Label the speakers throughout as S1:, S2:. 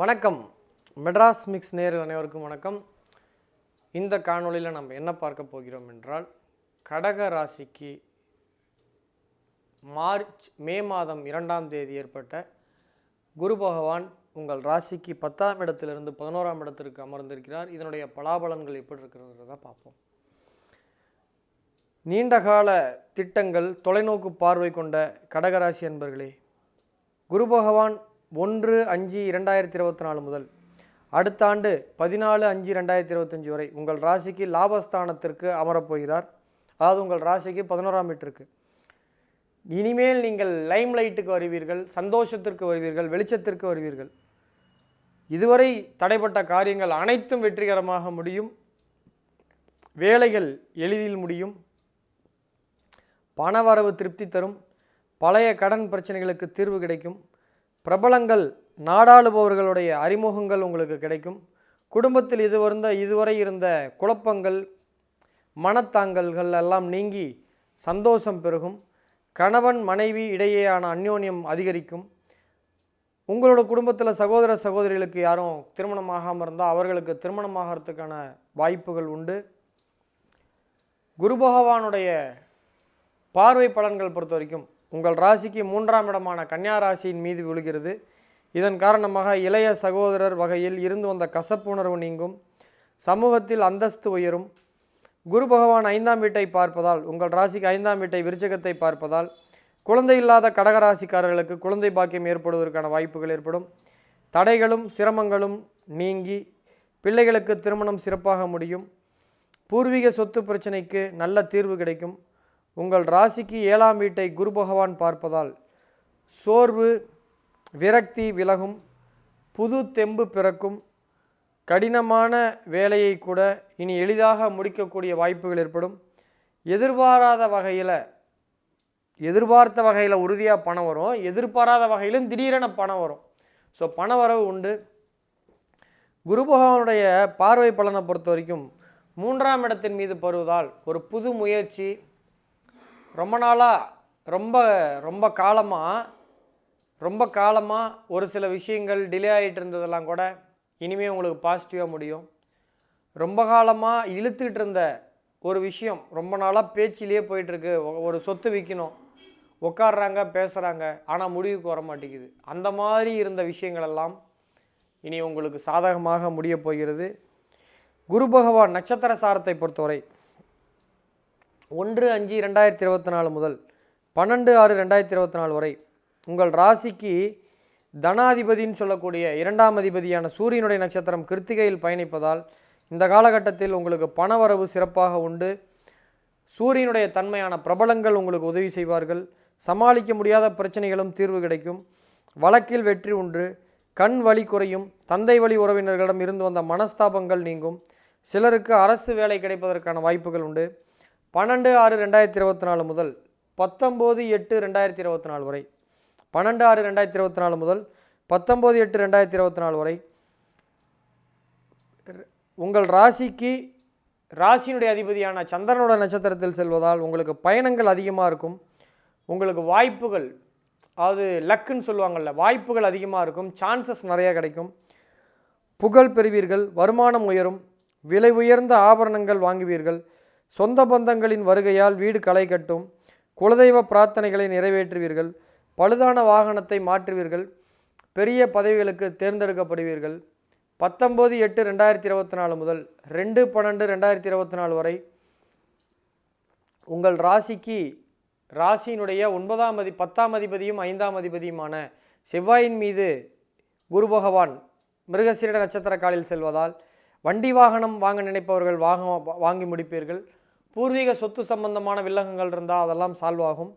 S1: வணக்கம். மெட்ராஸ் மிக்ஸ் நேரில் அனைவருக்கும் வணக்கம். இந்த காணொளியில் நம்ம என்ன பார்க்க போகிறோம் என்றால் கடக ராசிக்கு மார்ச் மே மாதம் இரண்டாம் தேதி ஏற்பட்ட குரு பகவான் உங்கள் ராசிக்கு பத்தாம் இடத்திலிருந்து பதினோராம் இடத்திற்கு அமர்ந்திருக்கிறார். இதனுடைய பலாபலன்கள் எப்படி இருக்கிறத பார்ப்போம். நீண்டகால திட்டங்கள் தொலைநோக்கு பார்வை கொண்ட கடகராசி என்பர்களே குரு பகவான் ஒன்று அஞ்சு இரண்டாயிரத்தி இருபத்தி நாலு முதல் அடுத்த ஆண்டு பதினாலு அஞ்சு ரெண்டாயிரத்தி இருபத்தஞ்சி வரை உங்கள் ராசிக்கு லாபஸ்தானத்திற்கு அமரப்போகிறார். அதாவது உங்கள் ராசிக்கு பதினோராம் வீட்டிற்கு. இனிமேல் நீங்கள் லைம் லைட்டுக்கு வருவீர்கள் சந்தோஷத்திற்கு வருவீர்கள் வெளிச்சத்திற்கு வருவீர்கள். இதுவரை தடைப்பட்ட காரியங்கள் அனைத்தும் வெற்றிகரமாக முடியும். வேலைகள் எளிதில் முடியும். பணவரவு திருப்தி தரும். பழைய கடன் பிரச்சனைகளுக்கு தீர்வு கிடைக்கும். பிரபலங்கள் நாடாளுபவர்களுடைய அறிமுகங்கள் உங்களுக்கு கிடைக்கும். குடும்பத்தில் இது வந்த இதுவரை இருந்த குழப்பங்கள் மனத்தாங்கல்கள் எல்லாம் நீங்கி சந்தோஷம் பெருகும். கணவன் மனைவி இடையேயான அந்யோன்யம் அதிகரிக்கும். உங்களோட குடும்பத்தில் சகோதர சகோதரிகளுக்கு யாரும் திருமணம் ஆகாமல் இருந்தால் அவர்களுக்கு திருமணமாகறதுக்கான வாய்ப்புகள் உண்டு. குரு பகவானுடைய பார்வை பலன்கள் பொறுத்த வரைக்கும் உங்கள் ராசிக்கு மூன்றாம் இடமான கன்னியா ராசியின் மீது விழுகிறது. இதன் காரணமாக இளைய சகோதரர் வகையில் இருந்து வந்த கசப்புணர்வு நீங்கும். சமூகத்தில் அந்தஸ்து உயரும். குரு பகவான் ஐந்தாம் வீட்டை பார்ப்பதால் உங்கள் ராசிக்கு ஐந்தாம் வீட்டை விருச்சகத்தை பார்ப்பதால் குழந்தை இல்லாத கடகராசிக்காரர்களுக்கு குழந்தை பாக்கியம் ஏற்படுவதற்கான வாய்ப்புகள் ஏற்படும். தடைகளும் சிரமங்களும் நீங்கி பிள்ளைகளுக்கு திருமணம் சிறப்பாக முடியும். பூர்வீக சொத்து பிரச்சனைக்கு நல்ல தீர்வு கிடைக்கும். உங்கள் ராசிக்கு ஏழாம் வீட்டை குரு பகவான் பார்ப்பதால் சோர்வு விரக்தி விலகும் புது தெம்பு பிறக்கும் கடினமான வேலையை கூட இனி எளிதாக முடிக்கக்கூடிய வாய்ப்புகள் ஏற்படும். எதிர்பாராத வகையில் எதிர்பார்த்த வகையில் உறுதியாக பணம் வரும். எதிர்பாராத வகையிலும் திடீரென பணம் வரும். ஸோ பண வரவு உண்டு. குரு பகவானுடைய பார்வை பலனை பொறுத்த வரைக்கும் மூன்றாம் இடத்தின் மீது பருவதால் ஒரு புது முயற்சி ரொம்ப நாளாக ரொம்ப ரொம்ப காலமாக ரொம்ப காலமாக ஒரு சில விஷயங்கள் டிலே ஆகிட்டு இருந்ததெல்லாம் கூட இனிமேல் உங்களுக்கு பாசிட்டிவாக முடியும். ரொம்ப காலமாக இழுத்துக்கிட்டு இருந்த ஒரு விஷயம் ரொம்ப நாளாக பேச்சிலேயே போயிட்டுருக்கு. ஒரு சொத்து விற்கணும் உட்காடுறாங்க பேசுகிறாங்க ஆனால் முடிவுக்கு வர மாட்டேங்குது. அந்த மாதிரி இருந்த விஷயங்களெல்லாம் இனி உங்களுக்கு சாதகமாக முடியப் போகிறது. குரு பகவான் நட்சத்திர சாரத்தை பொறுத்தவரை ஒன்று அஞ்சு ரெண்டாயிரத்தி இருபத்தி நாலு முதல் பன்னெண்டு ஆறு ரெண்டாயிரத்தி இருபத்தி நாலு வரை உங்கள் ராசிக்கு தனாதிபதின்னு சொல்லக்கூடிய இரண்டாம் அதிபதியான சூரியனுடைய நட்சத்திரம் கிருத்திகையில் பயணிப்பதால் இந்த காலகட்டத்தில் உங்களுக்கு பணவரவு சிறப்பாக உண்டு. சூரியனுடைய தன்மையான பிரபலங்கள் உங்களுக்கு உதவி செய்வார்கள். சமாளிக்க முடியாத பிரச்சனைகளும் தீர்வு கிடைக்கும். வழக்கில் வெற்றி உண்டு. கண் வலி குறையும். தந்தை வழி உறவினர்களிடம் இருந்து வந்த மனஸ்தாபங்கள் நீங்கும். சிலருக்கு அரசு வேலை கிடைப்பதற்கான வாய்ப்புகள் உண்டு. பன்னெண்டு ஆறு ரெண்டாயிரத்தி இருபத்தி நாலு முதல் பத்தொம்போது எட்டு ரெண்டாயிரத்தி இருபத்தி நாலு வரை. பன்னெண்டு ஆறு ரெண்டாயிரத்தி இருபத்தி நாலு முதல் பத்தொம்போது எட்டு ரெண்டாயிரத்தி இருபத்தி நாலு வரை. உங்கள் ராசிக்கு ராசியினுடைய அதிபதியான சந்திரனோட நட்சத்திரத்தில் செல்வதால் உங்களுக்கு பயணங்கள் அதிகமாக இருக்கும். உங்களுக்கு வாய்ப்புகள் அதாவது லக்குன்னு சொல்லுவாங்கள்ல வாய்ப்புகள் அதிகமாக இருக்கும். சான்சஸ் நிறையா கிடைக்கும். புகழ் பெறுவீர்கள் வருமானம் உயரும். விலை உயர்ந்த ஆபரணங்கள் வாங்குவீர்கள். சொந்த பந்தங்களின் வருகையால் வீடு களை கட்டும் குலதெய்வ பிரார்த்தனைகளை நிறைவேற்றுவீர்கள் பழுதான வாகனத்தை மாற்றுவீர்கள் பெரிய பதவிகளுக்கு தேர்ந்தெடுக்கப்படுவீர்கள். பத்தொம்போது எட்டு ரெண்டாயிரத்தி இருபத்தி நாலு முதல் ரெண்டு பன்னெண்டு ரெண்டாயிரத்தி இருபத்தி நாலு வரை உங்கள் ராசிக்கு ராசியினுடைய ஒன்பதாம் அதி பத்தாம் அதிபதியும் ஐந்தாம் அதிபதியுமான செவ்வாயின் மீது குரு பகவான் மிருகசீரட நட்சத்திர காலில் செல்வதால் வண்டி வாகனம் வாங்க நினைப்பவர்கள் வாங்க வாங்கி முடிப்பீர்கள். பூர்வீக சொத்து சம்பந்தமான வில்லங்கங்கள் இருந்தால் அதெல்லாம் சால்வ் ஆகும்.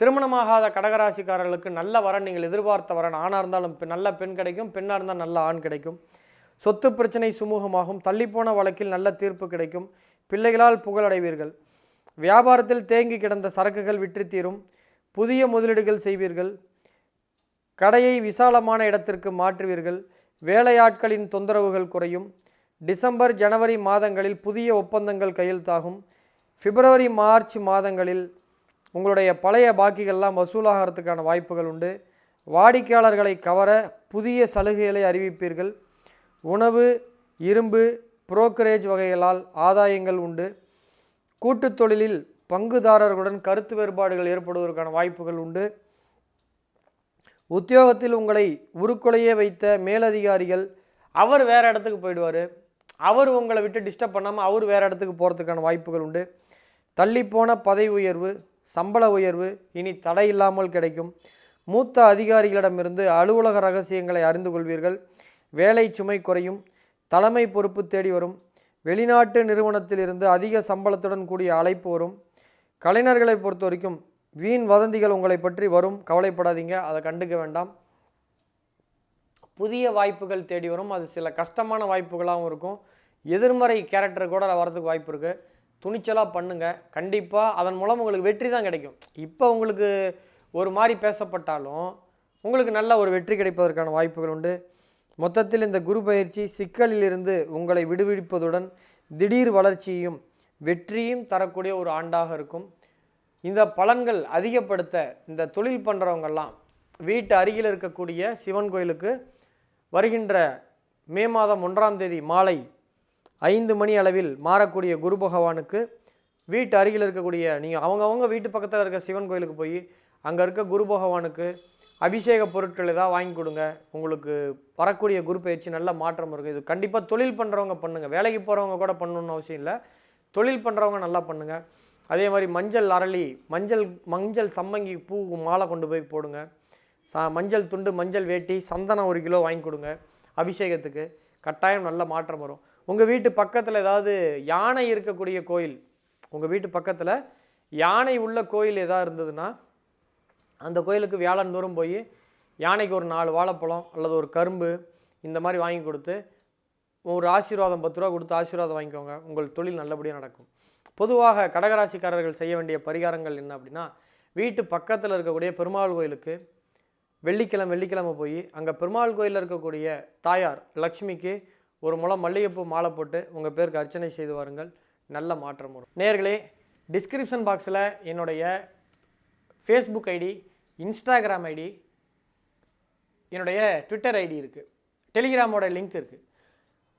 S1: திருமணமாகாத கடகராசிக்காரர்களுக்கு நல்ல வரன் நீங்கள் எதிர்பார்த்த வரன் ஆணாக இருந்தாலும் நல்ல பெண் கிடைக்கும் பெண்ணாக இருந்தால் நல்ல ஆண் கிடைக்கும். சொத்து பிரச்சனை சுமூகமாகும் தள்ளிப்போன வழக்கில் நல்ல தீர்ப்பு கிடைக்கும். பிள்ளைகளால் புகழடைவீர்கள். வியாபாரத்தில் தேங்கி கிடந்த சரக்குகள் விற்று தீரும். புதிய முதலீடுகள் செய்வீர்கள். கடையை விசாலமான இடத்திற்கு மாற்றுவீர்கள். வேலையாட்களின் தொந்தரவுகள் குறையும். டிசம்பர் ஜனவரி மாதங்களில் புதிய ஒப்பந்தங்கள் கையெழுத்தாகும். பிப்ரவரி மார்ச் மாதங்களில் உங்களுடைய பழைய பாக்கிகள்லாம் வசூலாகிறதுக்கான வாய்ப்புகள் உண்டு. வாடிக்கையாளர்களை கவர புதிய சலுகைகளை அறிவிப்பீர்கள். உணவு இரும்பு புரோக்கரேஜ் வகைகளால் ஆதாயங்கள் உண்டு. கூட்டுத் தொழிலில் பங்குதாரர்களுடன் கருத்து வேறுபாடுகள் ஏற்படுவதற்கான வாய்ப்புகள் உண்டு. உத்தியோகத்தில் உங்களை உருக்குலையே வைத்த மேலதிகாரிகள் அவர் வேறு இடத்துக்கு போயிடுவார். அவர் உங்களை விட்டு டிஸ்டர்ப் பண்ணாமல் அவர் வேறு இடத்துக்கு போகிறதுக்கான வாய்ப்புகள் உண்டு. தள்ளிப்போன பதவி உயர்வு சம்பள உயர்வு இனி தடை இல்லாமல் கிடைக்கும். மூத்த அதிகாரிகளிடமிருந்து அலுவலக ரகசியங்களை அறிந்து கொள்வீர்கள். வேலை சுமை குறையும். தலைமை பொறுப்பு தேடி வரும். வெளிநாட்டு நிறுவனத்திலிருந்து அதிக சம்பளத்துடன் கூடிய அழைப்பு வரும். கலைஞர்களை பொறுத்த வரைக்கும் வீண் வதந்திகள் உங்களை பற்றி வரும். கவலைப்படாதீங்க. அதை கண்டுக்க வேண்டாம். புதிய வாய்ப்புகள் தேடி வரும். அது சில கஷ்டமான வாய்ப்புகளாகவும் இருக்கும். எதிர்மறை கேரக்டர் கூட வரதுக்கு வாய்ப்பு இருக்குது துணிச்சலாக பண்ணுங்கள் கண்டிப்பாக அதன் மூலம் உங்களுக்கு வெற்றி தான் கிடைக்கும். இப்போ உங்களுக்கு ஒரு மாதிரி பேசப்பட்டாலும் உங்களுக்கு நல்ல ஒரு வெற்றி கிடைப்பதற்கான வாய்ப்புகள் உண்டு. மொத்தத்தில் இந்த குரு பயிற்சி சிக்கலிலிருந்து உங்களை விடுவிப்பதுடன் திடீர் வளர்ச்சியையும் வெற்றியும் தரக்கூடிய ஒரு ஆண்டாக இருக்கும். இந்த பலன்கள் அதிகப்படுத்த இந்த தொழில் பண்ணுறவங்கெல்லாம் வீட்டு அருகில் இருக்கக்கூடிய சிவன் கோயிலுக்கு வருகின்ற மே மாதம் ஒன்றாம் தேதி மாலை ஐந்து மணி அளவில் மாறக்கூடிய குரு பகவானுக்கு வீட்டு அருகில் இருக்கக்கூடிய நீங்கள் அவங்கவுங்க வீட்டு பக்கத்தில் இருக்க சிவன் கோயிலுக்கு போய் அங்கே இருக்க குரு பகவானுக்கு அபிஷேக பொருட்கள் ஏதாவது வாங்கி கொடுங்க. உங்களுக்கு வரக்கூடிய குரு பயிற்சி நல்ல மாற்றம் இருக்கும். இது கண்டிப்பாக தொழில் பண்ணுறவங்க பண்ணுங்கள் வேலைக்கு போகிறவங்க கூட பண்ணணும்னு அவசியம் இல்லை. தொழில் பண்ணுறவங்க நல்லா பண்ணுங்கள் அதே மாதிரி மஞ்சள் அரளி மஞ்சள் மஞ்சள் சம்மங்கி பூ மாலை கொண்டு போய் போடுங்க. சா மஞ்சள் துண்டு மஞ்சள் வேட்டி சந்தனம் ஒரு கிலோ வாங்கி கொடுங்க. அபிஷேகத்துக்கு. கட்டாயம் நல்ல மாற்றம் வரும். உங்கள் வீட்டு பக்கத்தில் ஏதாவது யானை இருக்கக்கூடிய கோயில் உங்கள் வீட்டு பக்கத்தில் யானை உள்ள கோயில் எதாவது இருந்ததுன்னா அந்த கோயிலுக்கு வியாழன் தூரம் போய் யானைக்கு ஒரு நாலு வாழைப்பழம் அல்லது ஒரு கரும்பு இந்த மாதிரி வாங்கி கொடுத்து ஒரு ஆசீர்வாதம் பத்து ரூபா கொடுத்து ஆசீர்வாதம் வாங்கிக்கோங்க. உங்கள் தொழில் நல்லபடியாக நடக்கும். பொதுவாக கடகராசிக்காரர்கள் செய்ய வேண்டிய பரிகாரங்கள் என்ன அப்படின்னா வீட்டு பக்கத்தில் இருக்கக்கூடிய பெருமாள் கோயிலுக்கு வெள்ளிக்கிழமை வெள்ளிக்கிழமை போய் அங்கே பெருமாள் கோயிலில் இருக்கக்கூடிய தாயார் லக்ஷ்மிக்கு ஒரு முளம் மல்லிகைப்பூ மாலை போட்டு உங்கள் பேருக்கு அர்ச்சனை செய்து வாருங்கள். நல்ல மாற்றம் வரும். நேர்களே டிஸ்கிரிப்ஷன் பாக்ஸில் என்னுடைய ஃபேஸ்புக் ஐடி இன்ஸ்டாகிராம் ஐடி என்னுடைய ட்விட்டர் ஐடி இருக்குது டெலிகிராமோட லிங்க் இருக்குது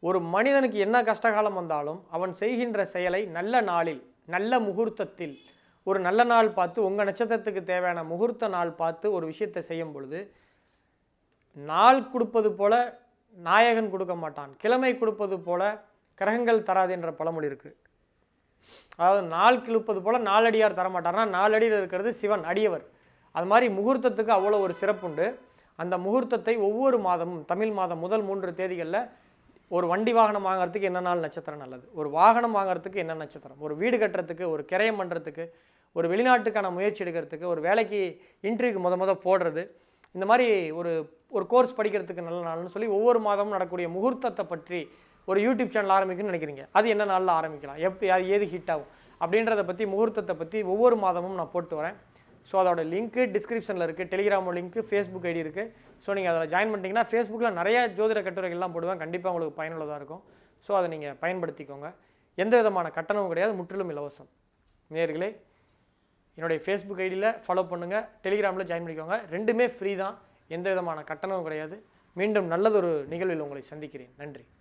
S1: ஒரு மனிதனுக்கு என்ன கஷ்டகாலம் வந்தாலும் அவன் செய்கின்ற செயலை நல்ல நாளில் நல்ல முகூர்த்தத்தில் ஒரு நல்ல நாள் பார்த்து உங்கள் நட்சத்திரத்துக்கு தேவையான முகூர்த்த நாள் பார்த்து ஒரு விஷயத்தை செய்யும் பொழுது நாள் கொடுப்பது போல நாயகன் கொடுக்க மாட்டான். கிழமை கொடுப்பது போல கிரகங்கள் தராது என்ற பழமொழி இருக்குது அதாவது நாள் கிழப்பது போல் நாலடியார் தரமாட்டார்னா நாலடியில் இருக்கிறது சிவன் அடியவர். அது மாதிரி முகூர்த்தத்துக்கு அவ்வளோ ஒரு சிறப்புண்டு. அந்த முகூர்த்தத்தை ஒவ்வொரு மாதமும் தமிழ் மாதம் முதல் மூன்று தேதிகளில் ஒரு வண்டி வாகனம் வாங்குறதுக்கு என்ன நாள் நட்சத்திரம் நல்லது? ஒரு வாகனம் வாங்குறதுக்கு என்ன நட்சத்திரம்? ஒரு வீடு கட்டுறதுக்கு ஒரு கிரயம் பண்ணுறதுக்கு ஒரு வெளிநாட்டுக்கான முயற்சி எடுக்கிறதுக்கு ஒரு வேலைக்கு இன்டர்வியூக்கு முத முத போடுறது. இந்த மாதிரி ஒரு ஒரு கோர்ஸ் படிக்கிறதுக்கு நல்ல நாள்னு சொல்லி ஒவ்வொரு மாதமும் நடக்கக்கூடிய முகூர்த்தத்தை பற்றி ஒரு யூடியூப் சேனல் ஆரம்பிக்கணும்னு நினைக்கிறீங்க. அது என்ன நாளில் ஆரம்பிக்கலாம்? எப்போ அது ஏது ஹிட் ஆகும்? அப்படின்றத பற்றி முகூர்த்தத்தை பற்றி ஒவ்வொரு மாதமும் நான் போட்டு வரேன். ஸோ அதோட லிங்க்கு டிஸ்கிரிப்ஷனில் இருக்குது டெலிகிராமோ லிங்க்கு ஃபேஸ்புக் ஐடி இருக்குது ஸோ நீங்கள் அதில் ஜாயின் பண்ணிட்டீங்கன்னா ஃபேஸ்புக்கில் நிறைய ஜோதிட கட்டுரைகள்லாம் போடுவேன். கண்டிப்பாக உங்களுக்கு பயனுள்ளதாக இருக்கும். ஸோ அதை நீங்கள் பயன்படுத்திக்கோங்க. எந்த விதமான கட்டணமும் கிடையாது முற்றிலும் இலவசம். நேர்களே என்னுடைய ஃபேஸ்புக் ஐடியில் ஃபாலோ பண்ணுங்கள் டெலிகிராமில் ஜாயின் பண்ணிக்கோங்க. ரெண்டுமே ஃப்ரீ தான். எந்த விதமான கட்டணமும் கிடையாது. மீண்டும் நல்லதொரு நிகழ்வில் உங்களை சந்திக்கிறேன். நன்றி.